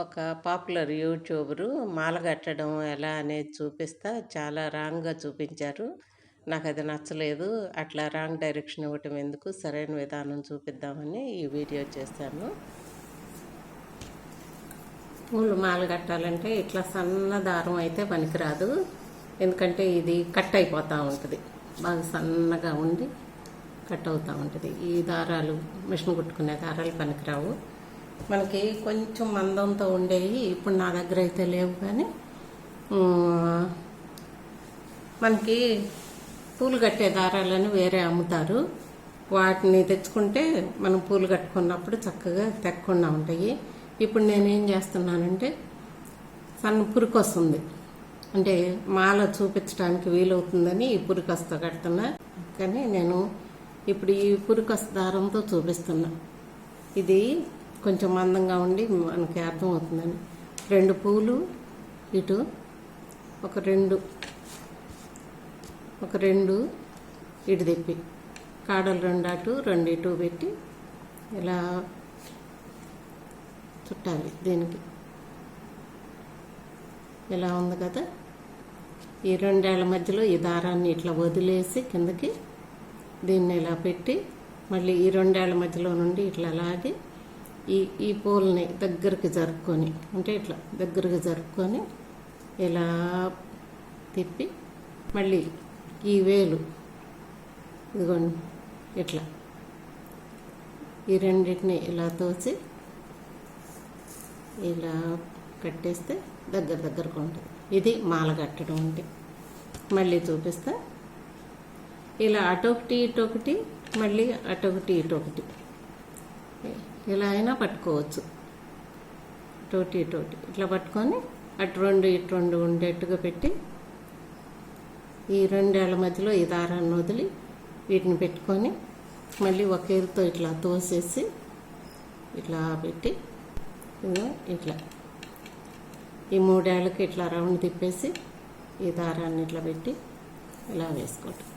ఒక popular YouTuber మాల కట్టడం ఎలా అనేది చూపిస్తా చాలా రాంగ్గా చూపించారు. నాకు అది నచ్చలేదు. అట్లా రాంగ్ డైరెక్షన్ ఇవ్వటం ఎందుకు సరైన విధానం చూపిద్దామని ఈ వీడియో చేశాను. పూలు మాల కట్టాలంటే ఇట్లా సన్న దారం అయితే పనికిరాదు. ఎందుకంటే ఇది కట్ అయిపోతూ ఉంటుంది. బాగా సన్నగా ఉండి కట్ అవుతూ ఉంటుంది. ఈ దారాలు మిషన్ కుట్టుకునే దారాలు పనికిరావు. మనకి కొంచెం మందంతో ఉండేవి ఇప్పుడు నా దగ్గర అయితే లేవు కానీ మనకి పూలు కట్టే దారాలని వేరే అమ్ముతారు. వాటిని తెచ్చుకుంటే మనం పూలు కట్టుకున్నప్పుడు చక్కగా తెక్కకుండా ఉంటాయి. ఇప్పుడు నేనేం చేస్తున్నానంటే సన్న పురుకు వస్తుంది. అంటే మాల చూపించడానికి వీలవుతుందని ఈ పురుకస్తో కడుతున్నా. కానీ నేను ఇప్పుడు ఈ పురికొస్త దారంతో చూపిస్తున్నా. ఇది కొంచెం మందంగా ఉండి మనకి అర్థమవుతుందని రెండు పూలు ఇటు ఒక రెండు ఒక రెండు ఇటు తిప్పి కాడలు రెండు అటు రెండు ఇటు పెట్టి ఇలా చుట్టాలి దీనికి. ఇలా ఉంది కదా. ఈ రెండేళ్ళ మధ్యలో ఈ దారాన్ని ఇట్లా వదిలేసి కిందకి దీన్ని ఇలా పెట్టి మళ్ళీ ఈ రెండేళ్ళ మధ్యలో నుండి ఇట్లా లాగి ఈ ఈ పూలని దగ్గరికి జరుపుకొని అంటే ఇట్లా దగ్గరగా జరుపుకొని ఇలా తిప్పి మళ్ళీ ఈ వేలు ఇదిగోండి ఇట్లా ఈ రెండింటిని ఇలా తోచి ఇలా కట్టేస్తే దగ్గర దగ్గరకు ఉంటుంది. ఇది మాల కట్టడం అంటే. మళ్ళీ చూపిస్తా. ఇలా అటొకటి ఇటొకటి మళ్ళీ అటొకటి ఇటొకటి. ఇలా అయినా పట్టుకోవచ్చు. టోటి ఇటోటి ఇట్లా పట్టుకొని అటు రెండు ఇటు రెండు ఉండేట్టుగా పెట్టి ఈ రెండేళ్ళ మధ్యలో ఈ దారాన్ని వదిలి వీటిని పెట్టుకొని మళ్ళీ ఒక ఏరుతో ఇట్లా తోసేసి ఇట్లా పెట్టి ఇట్లా. ఈ మూడేళ్ళకి ఇట్లా రౌండ్ తిప్పేసి ఈ దారాన్ని ఇట్లా పెట్టి ఇలా వేసుకోవటం.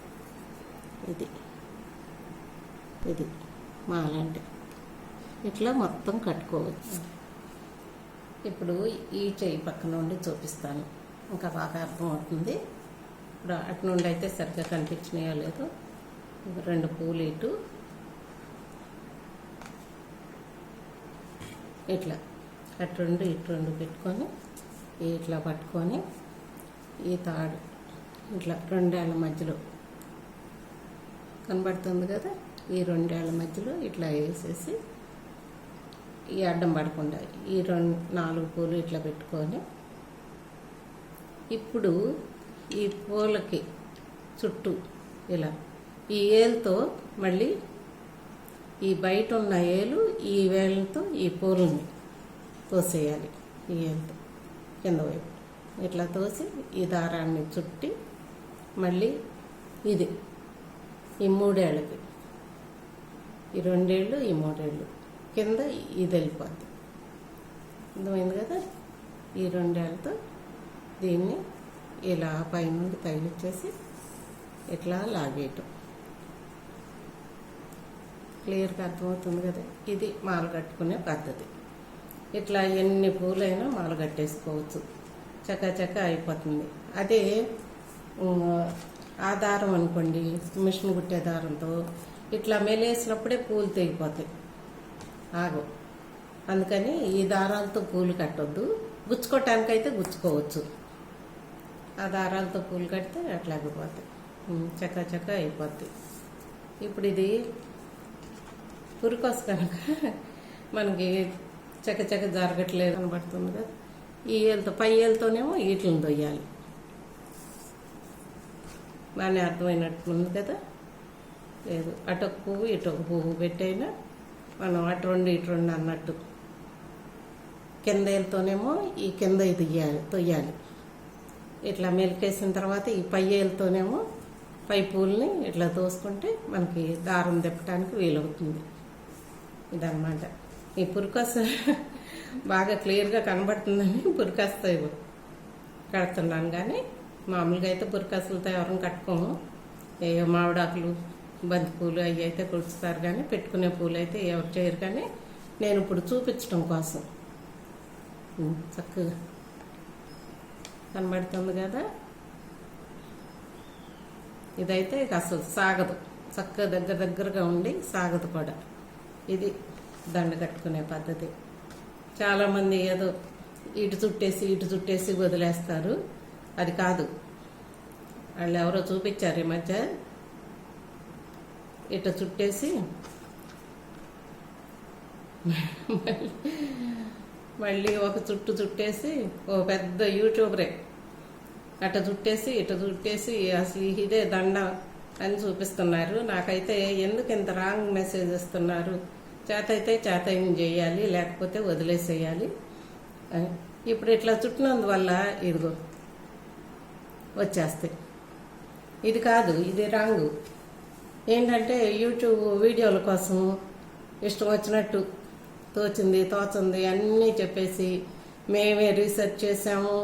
ఇది. ఇది మాలంటే ఇట్లా మొత్తం కట్టుకోవచ్చు. ఇప్పుడు ఈ చెయ్యి పక్క నుండి చూపిస్తాను. ఇంకా బాగా అర్థమవుతుంది. ఇప్పుడు అటు నుండి అయితే సరిగ్గా కనిపించినాయో లేదో రెండు పూలు ఇటు. ఇట్లా అటు రెండు ఇటు రెండు పెట్టుకొని ఇట్లా పట్టుకొని ఈ తాడు ఇట్లా రెండేళ్ళ మధ్యలో. కనబడుతుంది కదా? ఈ రెండేళ్ళ మధ్యలో ఇట్లా వేసేసి ఈ అడ్డం పడకుండా ఈ రెండు నాలుగు పూలు ఇట్లా పెట్టుకొని ఇప్పుడు ఈ పూలకి చుట్టూ ఇలా ఈ ఏలుతో మళ్ళీ ఈ బయట ఉన్న ఏలు ఈ వేలతో ఈ పూలని తోసేయాలి ఈ ఏలుతో కింద వైపు. ఇట్లా తోసి ఈ దారాన్ని చుట్టి మళ్ళీ ఇది ఈ మూడేళ్ళకి. ఈ రెండేళ్ళు ఈ మూడేళ్ళు. కింద ఇది వెళ్ళిపోద్ది. అర్థమైంది కదా? ఈ రెండేళ్ళతో దీన్ని ఇలా పైనుండి తగిలిచ్చేసి ఇట్లా లాగేయటం. క్లియర్గా అర్థమవుతుంది కదా? ఇది మాల కట్టుకునే పద్ధతి. ఇట్లా ఎన్ని పూలైనా మాల కట్టేసుకోవచ్చు. చక్క చక్క అయిపోతుంది. అదే ఆ దారం అనుకోండి మిషన్ కుట్టే దారంతో ఇట్లా మెలేసినప్పుడే పూలు తెగిపోతాయి. ఆగు. అందుకని ఈ దారాలతో పూలు కట్టొద్దు. గుచ్చుకోవటానికైతే గుచ్చుకోవచ్చు. ఆ దారాలతో పూలు కడితే అట్లా ఆగిపోతాయి చక్క చక్క అయిపోద్ది ఇప్పుడు ఇది పురికొస్ కనుక మనకి చక్క చక్క జరగట్లేదు కనబడుతుంది కదా. ఈ ఏళ్ళతో పై ఏళ్ళతోనేమో వీటిని దొయ్యాలి బాగానే అర్థమైనట్టుంది కదా. లేదు అటొక పువ్వు ఇటొక పువ్వు పెట్టైనా మనం అటు రెండు ఇటు రెండు అన్నట్టు. కింద ఏళ్ళతోనేమో ఈ కింద ఇది తొయ్యాలి ఇట్లా మెలికేసిన తర్వాత ఈ పై ఏళ్ళతోనేమో పై పూల్ని ఇట్లా తోసుకుంటే మనకి దారం తిప్పడానికి వీలవుతుంది. ఇదనమాట ఈ పురికాస బాగా క్లియర్గా కనబడుతుందని పురికాస్తో కడుతున్నాను కానీ మామూలుగా అయితే పురికాసులతో ఎవరిని కట్టుకోము. ఏ మామిడాకులు బంతి పూలు అవి అయితే కుడుస్తారు కానీ పెట్టుకునే పూలు అయితే ఎవరు చేయరు కానీ నేను ఇప్పుడు చూపించడం కోసం. చక్కగా కనబడుతుంది కదా? ఇదైతే ఇక అసలు సాగదు. చక్కగా దగ్గర దగ్గరగా ఉండి సాగదు కూడా. ఇది దండ కట్టుకునే పద్ధతి. చాలామంది ఏదో ఇటు చుట్టేసి ఇటు చుట్టేసి వదిలేస్తారు. అది కాదు. వాళ్ళు ఎవరో చూపించారు ఈ మధ్య. ఇటు చుట్టేసి మళ్ళీ ఒక చుట్టు చుట్టేసి ఓ పెద్ద యూట్యూబరే. అట్ట చుట్టేసి ఇట చుట్టేసి అసలు ఇదే దండ అని చూపిస్తున్నారు. నాకైతే ఎందుకు ఇంత రాంగ్ మెసేజ్ ఇస్తున్నారు? చేత అయితే చేత ఏం చేయాలి లేకపోతే వదిలేసేయాలి. ఇప్పుడు ఇట్లా చుట్టినందువల్ల ఇదిగో వచ్చేస్తాయి. ఇది కాదు ఇది రాంగు ఏంటంటే యూట్యూబ్ వీడియోల కోసం ఇష్టం వచ్చినట్టు తోచింది తోచింది అన్నీ చెప్పేసి మేమే రీసెర్చ్ చేసాము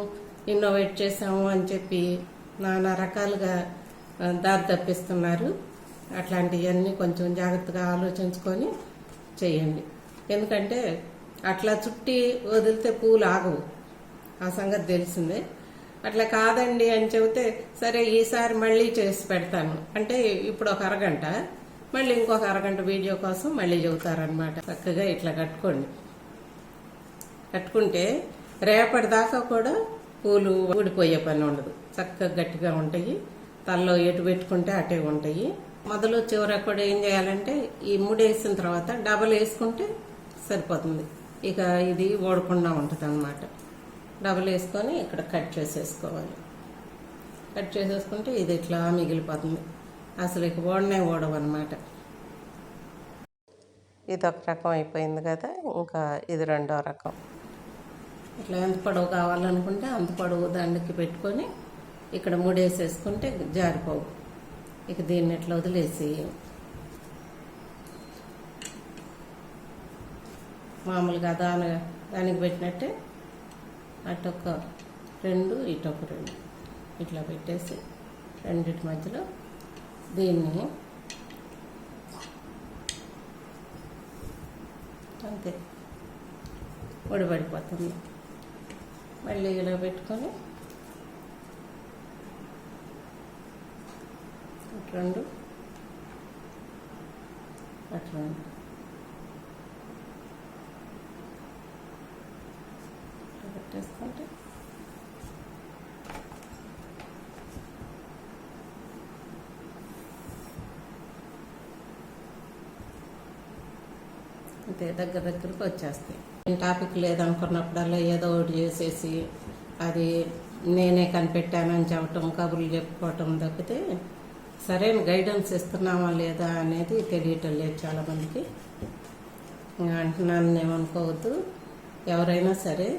ఇన్నోవేట్ చేసాము అని చెప్పి నానా రకాలుగా దారి తప్పిస్తున్నారు. అట్లాంటివన్నీ కొంచెం జాగ్రత్తగా ఆలోచించుకొని చేయండి. ఎందుకంటే అట్లా చుట్టి వదిలితే పూలు ఆగవు. ఆ సంగతి తెలిసిందే. అట్లా కాదండి అని చెబితే సరే ఈసారి మళ్ళీ చేసి పెడతాను. అంటే ఇప్పుడు ఒక అరగంట మళ్ళీ ఇంకొక అరగంట వీడియో కోసం మళ్ళీ చెబుతారనమాట చక్కగా ఇట్లా కట్టుకోండి. కట్టుకుంటే రేపటి దాకా కూడా పూలు ఊడిపోయే పని ఉండదు. చక్కగా గట్టిగా ఉంటాయి. తలలో ఎటు పెట్టుకుంటే అటే ఉంటాయి. మొదలు చివర కూడా ఏం చేయాలంటే ఈ మూడు వేసిన తర్వాత డబల్ వేసుకుంటే సరిపోతుంది. ఇక ఇది ఓడకుండా ఉంటుంది అనమాట డబల్ వేసుకొని ఇక్కడ కట్ చేసేసుకోవాలి. కట్ చేసేసుకుంటే ఇది ఇట్లా మిగిలిపోతుంది. అసలు ఇక ఓడనే ఓడవు అనమాట ఇది ఒక రకం అయిపోయింది కదా ఇంకా ఇది రెండో రకం. ఇట్లా ఎంత పొడవు కావాలనుకుంటే అంత పొడవు దండకి పెట్టుకొని ఇక్కడ మూడేసేసుకుంటే జారిపోవు. ఇక దీన్ని ఇట్లా వదిలేసి మామూలుగా దాని దానికి పెట్టినట్టే అటొక రెండు ఇటొక రెండు. ఇట్లా పెట్టేసి రెండిటి మధ్యలో దీన్ని అంతే. ఉడిపడిపోతుంది మళ్ళీ ఇలా పెట్టుకొని అటు రెండు అటు రెండు ఇట్లా పెట్టేసుకుంటే అంతే దగ్గర దగ్గరకు వచ్చేస్తాయి. టాపిక్ లేదనుకున్నప్పుడల్లా ఏదో ఒకటి చేసేసి అది నేనే కనిపెట్టానని చెప్పటం కబుర్లు చెప్పుకోవటం తప్పితే సరైన గైడెన్స్ ఇస్తున్నామా లేదా అనేది తెలియటం లేదు చాలామందికి. ఇంకా అంటున్నాను ఏమనుకోవద్దు. ఎవరైనా సరే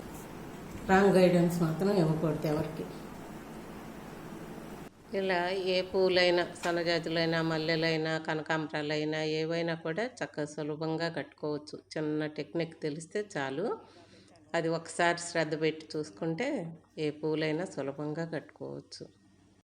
రాంగ్ గైడెన్స్ మాత్రం ఇవ్వకూడదు ఎవరికి. ఇలా ఏ పూలైనా సన్నజాజులైనా మల్లెలైనా కనకాంబరాలైనా ఏవైనా కూడా చక్కగా సులభంగా కట్టుకోవచ్చు. చిన్న టెక్నిక్ తెలిస్తే చాలు. అది ఒకసారి శ్రద్ధ పెట్టి చూసుకుంటే ఏ పూలైనా సులభంగా కట్టుకోవచ్చు.